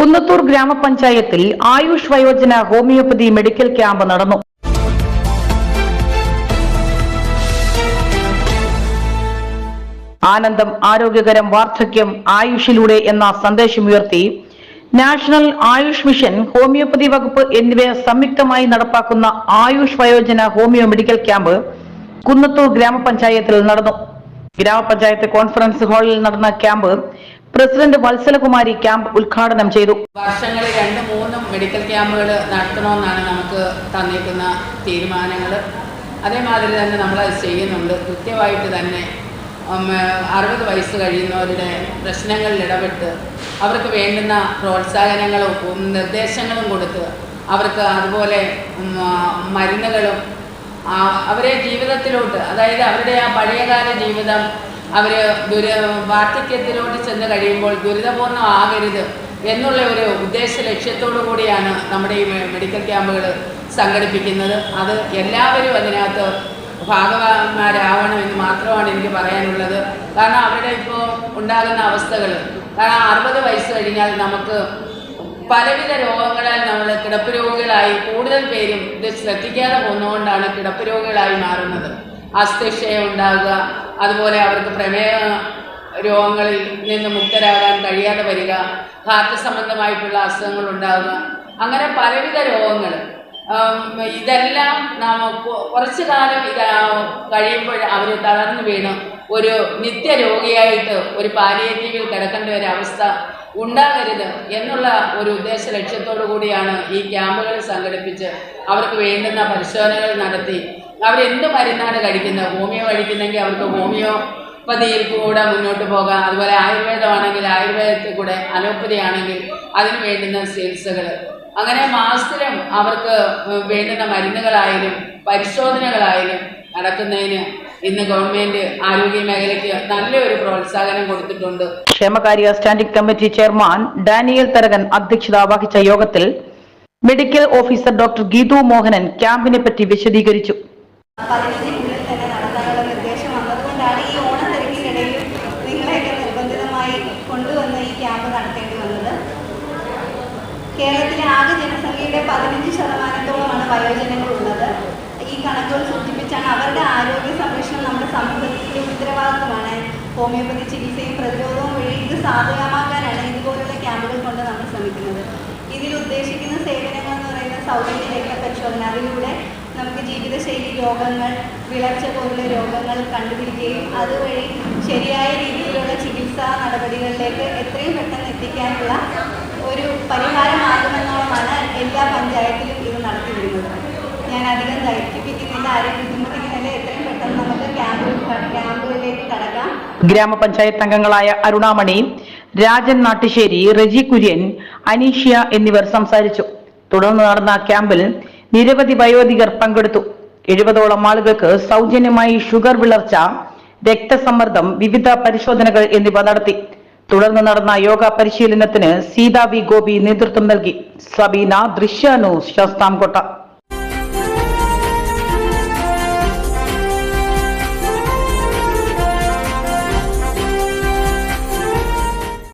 കുന്നത്തൂർ ഗ്രാമപഞ്ചായത്തിൽ ആയുഷ് വയോജന homeopathy medical camp നടന്നു. ആനന്ദം ആരോഗ്യകരം വാർദ്ധക്യം ആയുഷിലൂടെ എന്ന സന്ദേശമുയർത്തി നാഷണൽ ആയുഷ് മിഷൻ ഹോമിയോപ്പതി വകുപ്പ് എന്നിവ സംയുക്തമായി നടപ്പാക്കുന്ന ആയുഷ് വയോജന ഹോമിയോ മെഡിക്കൽ ക്യാമ്പ് കുന്നത്തൂർ ഗ്രാമപഞ്ചായത്തിൽ നടന്നു. ഗ്രാമപഞ്ചായത്ത് കോൺഫറൻസ് ഹാളിൽ നടന്ന ക്യാമ്പ് പ്രസിഡന്റ് വത്സലകുമാരി ക്യാമ്പ് ഉദ്ഘാടനം ചെയ്തു. വർഷങ്ങളിൽ രണ്ട് മൂന്നും മെഡിക്കൽ ക്യാമ്പുകൾ നടത്തണമെന്നാണ് നമുക്ക് തന്നിരിക്കുന്ന തീരുമാനങ്ങൾ അതേമാതിരി തന്നെ നമ്മളത് ചെയ്യുന്നുണ്ട്. കൃത്യമായിട്ട് തന്നെ അറുപത് വയസ്സ് കഴിയുന്നവരുടെ പ്രശ്നങ്ങളിൽ ഇടപെട്ട് അവർക്ക് വേണ്ടുന്ന പ്രോത്സാഹനങ്ങളും നിർദ്ദേശങ്ങളും കൊടുത്ത് അവർക്ക് അതുപോലെ മരുന്നുകളും അവരെ ജീവിതത്തിലോട്ട് അതായത് അവരുടെ ആ പഴയകാല ജീവിതം അവർ ദുര വാർദ്ധക്യത്തിലോട്ട് ചെന്ന് കഴിയുമ്പോൾ ദുരിതപൂർണമാകരുത് എന്നുള്ള ഒരു ഉദ്ദേശ ലക്ഷ്യത്തോടു കൂടിയാണ് നമ്മുടെ ഈ മെഡിക്കൽ ക്യാമ്പുകൾ സംഘടിപ്പിക്കുന്നത്. അത് എല്ലാവരും അതിനകത്ത് ഭാഗവാന്മാരാവണമെന്ന് മാത്രമാണ് എനിക്ക് പറയാനുള്ളത്. കാരണം അവരുടെ ഇപ്പോൾ ഉണ്ടാകുന്ന അവസ്ഥകൾ കാരണം അറുപത് വയസ്സ് കഴിഞ്ഞാൽ നമുക്ക് പലവിധ രോഗങ്ങളാൽ നമ്മൾ കിടപ്പ് രോഗികളായി കൂടുതൽ പേരും ഇത് ശ്രദ്ധിക്കാതെ പോകുന്നതുകൊണ്ടാണ് കിടപ്പ് രോഗികളായി മാറുന്നത്. അസ്ഥിക്ഷയം ഉണ്ടാകുക അതുപോലെ അവർക്ക് പ്രമേഹ രോഗങ്ങളിൽ നിന്ന് മുക്തരാകാൻ കഴിയാതെ വരിക ഹാർട്ട് സംബന്ധമായിട്ടുള്ള അസുഖങ്ങൾ ഉണ്ടാകുക അങ്ങനെ പലവിധ രോഗങ്ങൾ. ഇതെല്ലാം നാം കുറച്ച് കുറച്ചു കാലം ഇത് കഴിയുമ്പോൾ അവർ തളർന്നു വീണ്. ഒരു നിത്യരോഗിയായിട്ട് ഒരു പാലിയേറ്റീവിൽ കിടക്കേണ്ട ഒരു അവസ്ഥ ഉണ്ടാകരുത് എന്നുള്ള ഒരു ഉദ്ദേശ ലക്ഷ്യത്തോടു കൂടിയാണ് ഈ ക്യാമ്പുകൾ സംഘടിപ്പിച്ച് അവർക്ക് വേണ്ടുന്ന പരിശോധനകൾ നടത്തി. അവരെന്ത് മരുന്നാണ് കഴിക്കുന്നത്? ഹോമിയോ കഴിക്കുന്നെങ്കിൽ അവർക്ക് ഹോമിയോ പതിയിൽ കൂടെ മുന്നോട്ട് പോകാം. അതുപോലെ ആയുർവേദമാണെങ്കിൽ ആയുർവേദത്തിൽ കൂടെ അലോപ്പതി ആണെങ്കിൽ അതിന് വേണ്ടുന്ന ചികിത്സകൾ. അങ്ങനെ മാസത്തിലും അവർക്ക് വേണ്ടുന്ന മരുന്നുകളായാലും പരിശോധനകളായാലും നടക്കുന്നതിന് ഇന്ന് ഗവൺമെന്റ് ആരോഗ്യ മേഖലയ്ക്ക് നല്ലൊരു പ്രോത്സാഹനം കൊടുത്തിട്ടുണ്ട്. ക്ഷേമകാര്യ standing committee chairman Daniel Tharakan അധ്യക്ഷത വഹിച്ച യോഗത്തിൽ medical officer doctor Geethu Mohanan ക്യാമ്പിനെ പറ്റി വിശദീകരിച്ചു. ഈ ക്യാമ്പ് കേരളത്തിലെ ആകെ ജനസംഖ്യയുടെ പതിനഞ്ച് ശതമാനത്തോളമാണ് വയോജനങ്ങളുള്ളത്. ഈ കണക്കുകൾ സൂചിപ്പിച്ചാണ് അവരുടെ ആരോഗ്യ സംരക്ഷണം നമ്മുടെ സമൂഹത്തിന്റെ ഉത്തരവാദിത്തമാണ്. ഹോമിയോപ്പതി ചികിത്സയും പ്രതിരോധവും വഴി ഇത് സാധ്യമാക്കാനാണ് ഇതുപോലുള്ള ക്യാമ്പുകൾ കൊണ്ട് നമ്മൾ ശ്രമിക്കുന്നത്. ഇതിൽ ഉദ്ദേശിക്കുന്ന സേവനങ്ങൾ എന്ന് പറയുന്നത് സൗജന്യ രക്തപരിശോധന അതിലൂടെ നമുക്ക് ജീവിതശൈലി രോഗങ്ങൾ വിളർച്ച പോലുള്ള രോഗങ്ങൾ കണ്ടുപിടിക്കുകയും അതുവഴി ശരിയായ രീതിയിലുള്ള ചികിത്സാ നടപടികളിലേക്ക് എത്രയും പെട്ടെന്ന് എത്തിക്കാനുള്ള ഒരു പരിഹാരമാകുമെന്നോളമാണ് എല്ലാ പഞ്ചായത്തിലും ഇത് നടത്തി വരുന്നത് ഞാൻ അധികം ദൈർഘിപ്പിക്കുന്നില്ല ആരും ബുദ്ധിമുട്ടിക്കുന്നില്ല. എത്രയും പെട്ടെന്ന് നമുക്ക് ക്യാമ്പ് ക്യാമ്പുകളിലേക്ക് കടക്കാം. ഗ്രാമപഞ്ചായത്ത് അംഗങ്ങളായ അരുണാമണി രാജൻ നാട്ടുശ്ശേരി റെജി കുര്യൻ അനീഷ്യ എന്നിവർ സംസാരിച്ചു. തുടർന്ന് നടന്ന ക്യാമ്പിൽ നിരവധി വയോധികർ പങ്കെടുത്തു. എഴുപതോളം ആളുകൾക്ക് സൗജന്യമായി ഷുഗർ വിളർച്ച രക്തസമ്മർദ്ദം വിവിധ പരിശോധനകൾ എന്നിവ നടത്തി. തുടർന്ന് നടന്ന യോഗ പരിശീലനത്തിന് സീതാ വി ഗോപി നേതൃത്വം നൽകി. സബീന ദൃശ്യാനു ശാസ്താംകോട്ട.